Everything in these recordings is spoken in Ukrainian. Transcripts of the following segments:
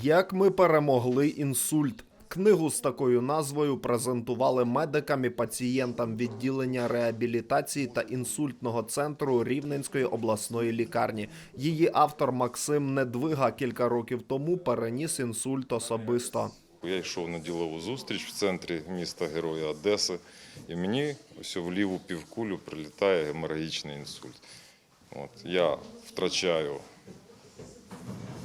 Як ми перемогли інсульт. Книгу з такою назвою презентували медикам і пацієнтам відділення реабілітації та інсультного центру Рівненської обласної лікарні. Її автор Максим Недвига кілька років тому переніс інсульт особисто. Я йшов на ділову зустріч в центрі міста Героя Одеси, і мені ось в ліву півкулю прилітає геморагічний інсульт. От, я втрачаю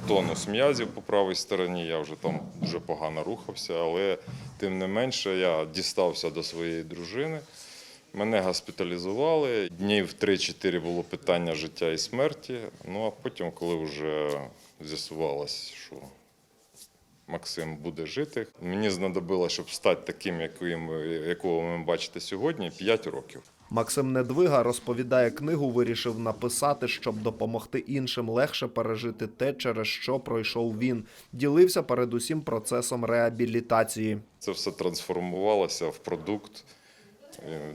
тонус м'язів по правій стороні, я вже там дуже погано рухався, але тим не менше я дістався до своєї дружини. Мене госпіталізували. Днів 3-4 було питання життя і смерті. Ну а потім, коли вже з'ясувалось, що Максим буде жити. Мені знадобилося, щоб стати таким, яким, якого ви бачите сьогодні, 5 років. Максим Недвига розповідає, книгу вирішив написати, щоб допомогти іншим легше пережити те, через що пройшов він. Ділився передусім процесом реабілітації. Це все трансформувалося в продукт,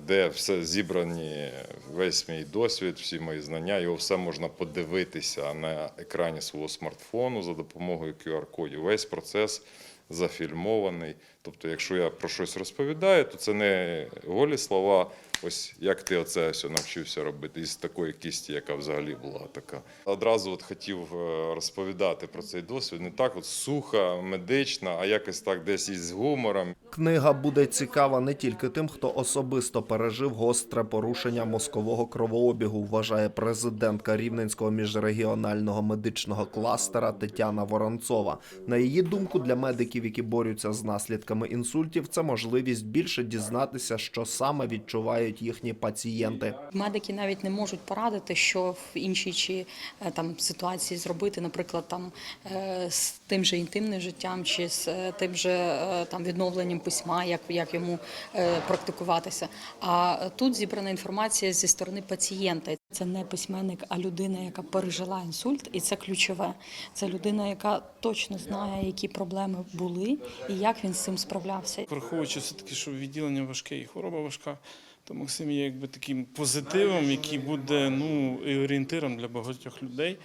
де все зібрані, весь мій досвід, всі мої знання, його все можна подивитися на екрані свого смартфону за допомогою QR-кодів. Весь процес зафільмований. Тобто, якщо я про щось розповідаю, то це не голі слова. Ось як ти оце все навчився робити із такої кісті, яка взагалі була така. Одразу от хотів е, розповідати про цей досвід не так, от суха, медична, а якось так десь із гумором. Книга буде цікава не тільки тим, хто особисто пережив гостре порушення мозкового кровообігу, вважає президентка Рівненського міжрегіонального медичного кластера Тетяна Воронцова. На її думку, для медиків, які борються з наслідками інсультів, це можливість більше дізнатися, що саме відчувають їхні пацієнти. Медики навіть не можуть порадити, що в іншій чи е, там ситуації зробити, наприклад, там е, з тим же інтимним життям чи з е, тим же там відновленням письма, як, як йому практикуватися. А тут зібрана інформація зі сторони пацієнта. Це не письменник, а людина, яка пережила інсульт, і це ключове. Це людина, яка точно знає, які проблеми були і як він з цим справлявся. Враховуючи все-таки, що відділення важке і хвороба важка, то Максим є якби таким позитивом, який буде ну, орієнтиром для багатьох людей.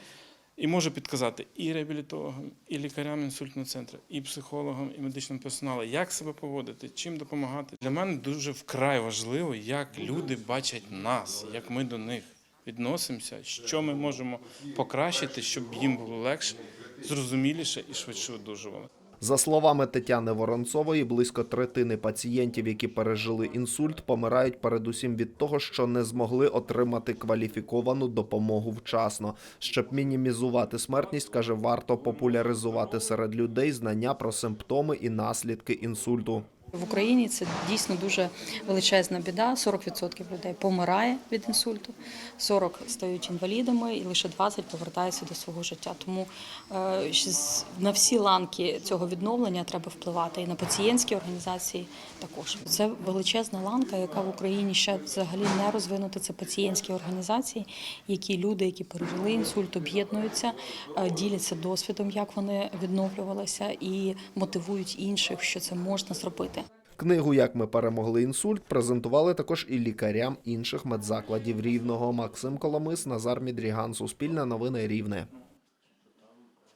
І може підказати і реабілітологам, і лікарям інсультного центру, і психологам, і медичному персоналу, як себе поводити, чим допомагати. Для мене дуже вкрай важливо, як люди бачать нас, як ми до них відносимося, що ми можемо покращити, щоб їм було легше, зрозуміліше і швидше одужували. За словами Тетяни Воронцової, близько третини пацієнтів, які пережили інсульт, помирають передусім від того, що не змогли отримати кваліфіковану допомогу вчасно. Щоб мінімізувати смертність, каже, варто популяризувати серед людей знання про симптоми і наслідки інсульту. В Україні це дійсно дуже величезна біда. 40% людей помирає від інсульту, 40 стають інвалідами, і лише 20 повертаються до свого життя. Тому е, на всі ланки цього відновлення треба впливати і на пацієнтські організації також. Це величезна ланка, яка в Україні ще взагалі не розвинута. Це пацієнтські організації, які люди, які пережили інсульт, об'єднуються, е, діляться досвідом, як вони відновлювалися, і мотивують інших, що це можна зробити. Книгу Як ми перемогли інсульт презентували також і лікарям інших медзакладів рівного. Максим Коломис, Назар Мідріган, Суспільне новини Рівне.